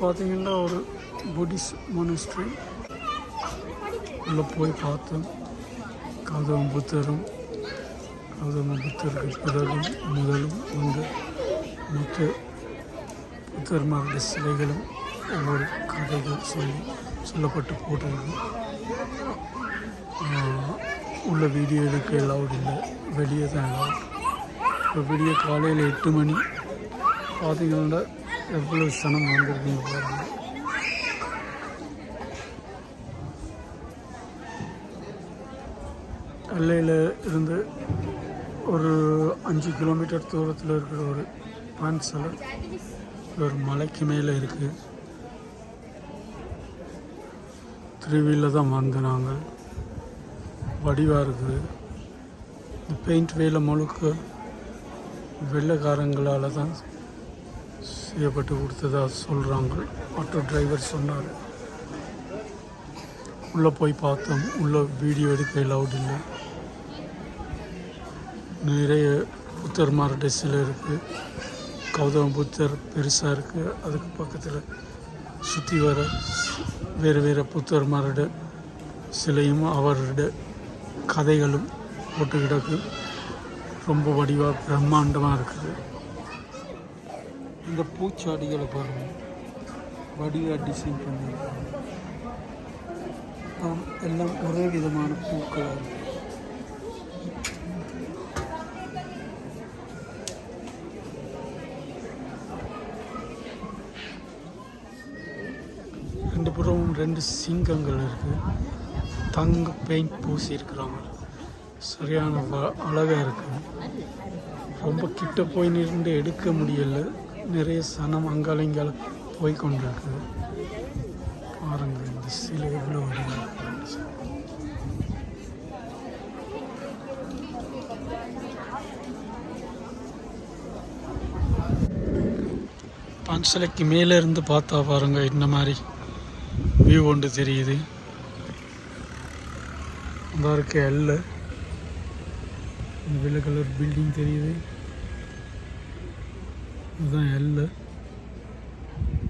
பார்த்தீங்கன்னா ஒரு புத்திஸ் மொனஸ்ட்ரி உள்ளே போய் பார்த்தோம் கௌதம புத்தரும் கௌதம புத்தருக்கு பிறகும் முதலும் வந்து மற்ற புத்தர்மாருடைய சிலைகளும் ஒவ்வொரு கதைகள் சொல்லி சொல்லப்பட்டு போட்டிருக்கு. உள்ள வீடியோ எடுக்க அலவுட் இல்லை. வெளியே தான் எல்லாம் இப்போ விடிய காலையில் எட்டு மணி. பார்த்தீங்கன்னா எவ்வளோ சனம் வந்திருக்கீங்க பாருங்க. எல்லையில் இருந்து ஒரு அஞ்சு கிலோமீட்டர் தூரத்தில் இருக்கிற ஒரு பான் சிலை ஒரு மலைக்கு மேலே இருக்குது திருவியில் தான் வந்து நாங்கள் வடிவாக இருக்குது இந்த பெயிண்ட் வேலை முழுக்க வெள்ளைக்காரங்களால் தான் செய்யப்பட்டு கொடுத்ததா சொல்கிறாங்க ஆட்டோ டிரைவர் சொன்னார். உள்ளே போய் பார்த்தோம். உள்ளே வீடியோ எடுக்க அலவுட் இல்லை. நிறைய புத்தர்மார்ட சிலை இருக்குது கௌதம புத்தர் பெருசாக இருக்குது அதுக்கு பக்கத்தில் சுற்றி வர வேறு வேறு புத்தர்மாரோட சிலையும் அவரோட கதைகளும் போட்டு கிடக்கு ரொம்ப வடிவாக பிரம்மாண்டமாக இருக்குது. இந்த பூச்சாடிகளை பாருங்கள் வடிவாக டிசைன் பண்ணியிருக்காங்க. எல்லாம் ஒரே விதமான பூக்களாக இருக்கு ரெண்டு புறமும் ரெண்டு சிங்கங்கள் இருக்குது தங்க பெயிண்ட் பூசி இருக்கிறாங்க சரியான அழகாக இருக்குது ரொம்ப கிட்ட போய் நின்று எடுக்க முடியலை. நிறைய சனம் அங்கால இங்காலும் போய் கொண்டிருக்கு. பாருங்க இந்த சிலை எவ்வளோ அழகா சிலைக்கு மேலே இருந்து பார்த்தா பாருங்க இந்த மாதிரி வியூ ஒன்று தெரியுது. அந்த இருக்க எல்லை இந்த வெள்ளை கலர் பில்டிங் தெரியுது. இதுதான் எல்லு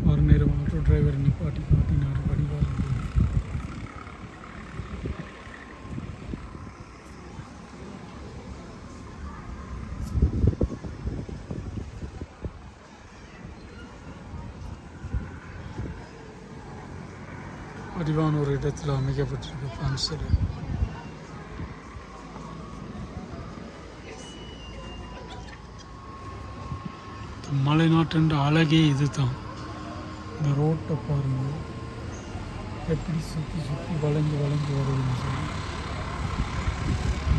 ஒரு நேரம் ஆட்டோ டிரைவர் நிப்பாட்டி காட்டினார் வடிவாக வடிவான ஒரு இடத்தில் அமைக்கப்பட்டிருக்கு பான்சல் மலைநாட்டுன்ற அழகே இதுதான். இந்த ரோட்டை பாருங்க. எப்படி சுற்றி சுற்றி வளைஞ்சு வளைஞ்சு வருதுன்னு சொல்லி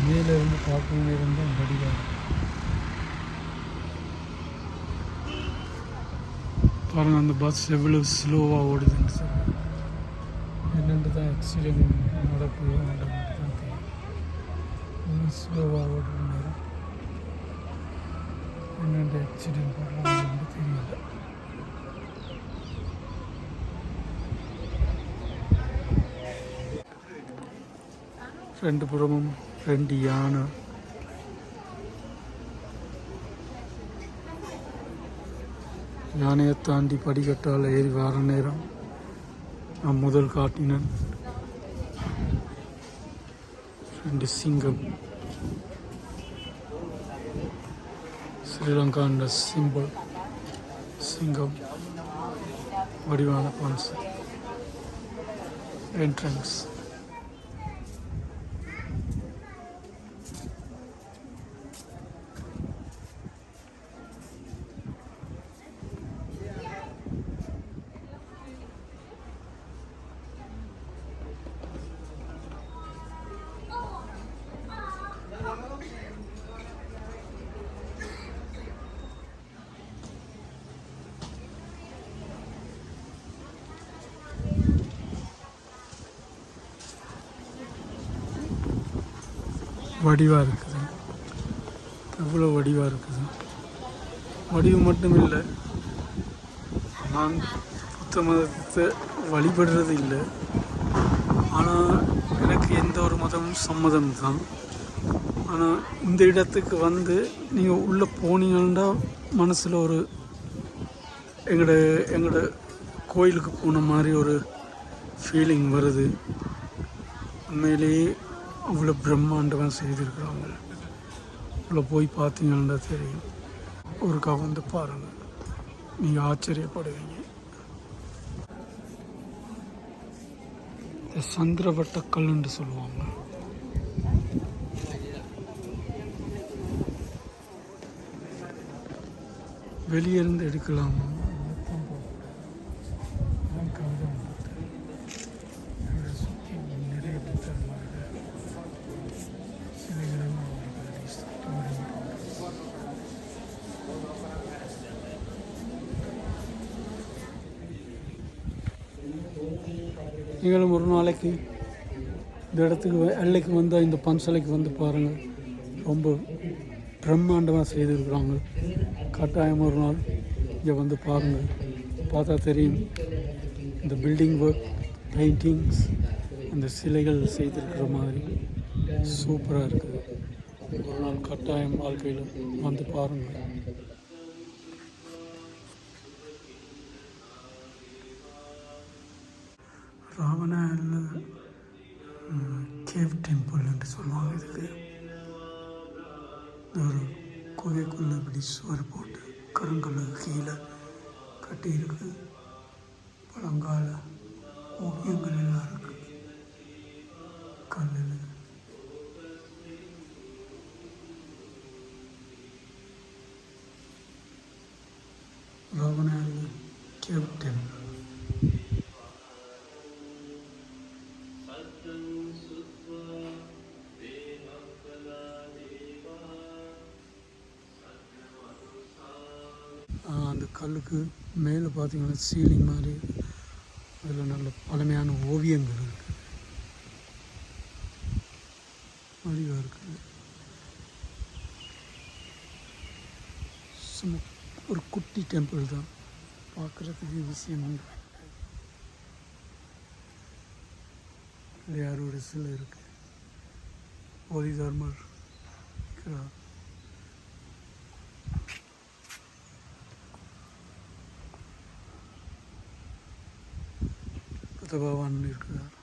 மேலே இருந்து பார்க்க நேரம் தான் வடிவாக இருக்கு. பாருங்க அந்த பஸ் எவ்வளோ ஸ்லோவாக ஓடுதுன்னு சொல்லி என்னென்று தான் ஆக்சிடென்ட் நடக்குது தான் தெரியும். ஸ்லோவாக ஓடுற நேரம் ஆக்சிடென்ட் பண்ணுறாங்கன்னு தெரியல ரெண்டு புறமும் ரெண்டு யானை யானையை தாண்டி படிக்கட்டால் ஏறி வர நேரம் நான் முதல் காட்டினேன் ரெண்டு சிங்கம் ஸ்ரீலங்கா ஸ்ரீலங்காண்ட சிம்பிள் சிங்கம் வடிவான பான்ஸ் என்ட்ரன்ஸ் வடிவாக இருக்குது. எவ்வளோ வடிவாக இருக்குது? வடிவு மட்டும் இல்லை நான் புத்த மதத்தை வழிபடுறது இல்லை. ஆனால் எனக்கு எந்த ஒரு மதமும் சம்மதம் தான் ஆனால் இந்த இடத்துக்கு வந்து நீங்கள் உள்ளே போனீங்கன்னா மனசில் ஒரு எங்களோட எங்களோட கோயிலுக்கு போன மாதிரி ஒரு ஃபீலிங் வருது. உண்மையிலேயே அவ்வளோ பிரம்மாண்டமாக செய்திருக்கிறாங்க. உள்ள போய் பார்த்தீங்கன்னா தெரியும். ஒருக்கா வந்து பாருங்கள் நீங்கள் ஆச்சரியப்படுவீங்க. இந்த சந்திரவட்ட கல்லுன்னு சொல்லுவாங்க. வெளியே இருந்து எடுக்கலாமா? நீங்களும் ஒரு நாளைக்கு இந்த இடத்துக்கு வ- எல்லைக்கு வந்தால் இந்த பன்சலைக்கு வந்து பாருங்கள் ரொம்ப பிரம்மாண்டமாக செய்திருக்கிறாங்க. கட்டாயம் ஒரு நாள் இங்கே வந்து பாருங்கள் பார்த்தா தெரியும். இந்த பில்டிங் ஒர்க் பெயிண்டிங்ஸ் அந்த சிலைகள் செய்திருக்கிற மாதிரி சூப்பராக இருக்குது. ஒரு நாள் கட்டாயம் வாழ்க்கையில் வந்து பாருங்கள் ராவணாவில் கேவ் டெம்பிள் என்று சொல்லுவாங்க இதுக்கு. ஒரு குகைக்குள்ளே இப்படி சுவர் போட்டு கருங்கல்லுக்கு கீழே கட்டியிருக்கு. பழங்கால ஓவியங்கள் எல்லாம் இருக்குது கல்லில். ராவணாவில் கேவ் டெம்பிள். அந்த கல்லுக்கு மேலே பார்த்தீங்கன்னா சீலிங் மாதிரி. அதில் நல்ல பழமையான ஓவியங்கள் இருக்குது அழிவாக இருக்குது சும்மா ஒரு குட்டி டெம்பிள் தான். பார்க்குறதுக்கு விஷயம் உண்டு சிலை இருக்குது போலி தர்மர் இருக்கிறார். புத்த பகவான் இருக்கிறார்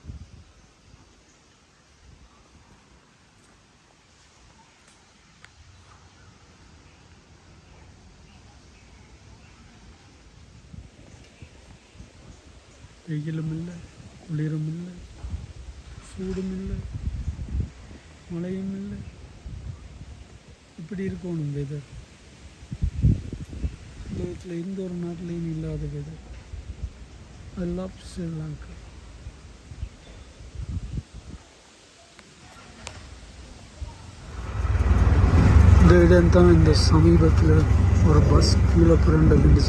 வெயிலும் இல்லை குளிரும் இல்லை சூடும் இல்லை மழையும் இல்லை இப்படி இருக்கணும் வெதர் உலகத்தில் எந்த ஒரு நாட்டிலையும் இல்லாத வெதர் ஐ லவ் ஸ்ரீலங்கா இந்த இடம் தான் இந்த சமீபத்தில் ஒரு பஸ் கீழே புரண்டதுன்னு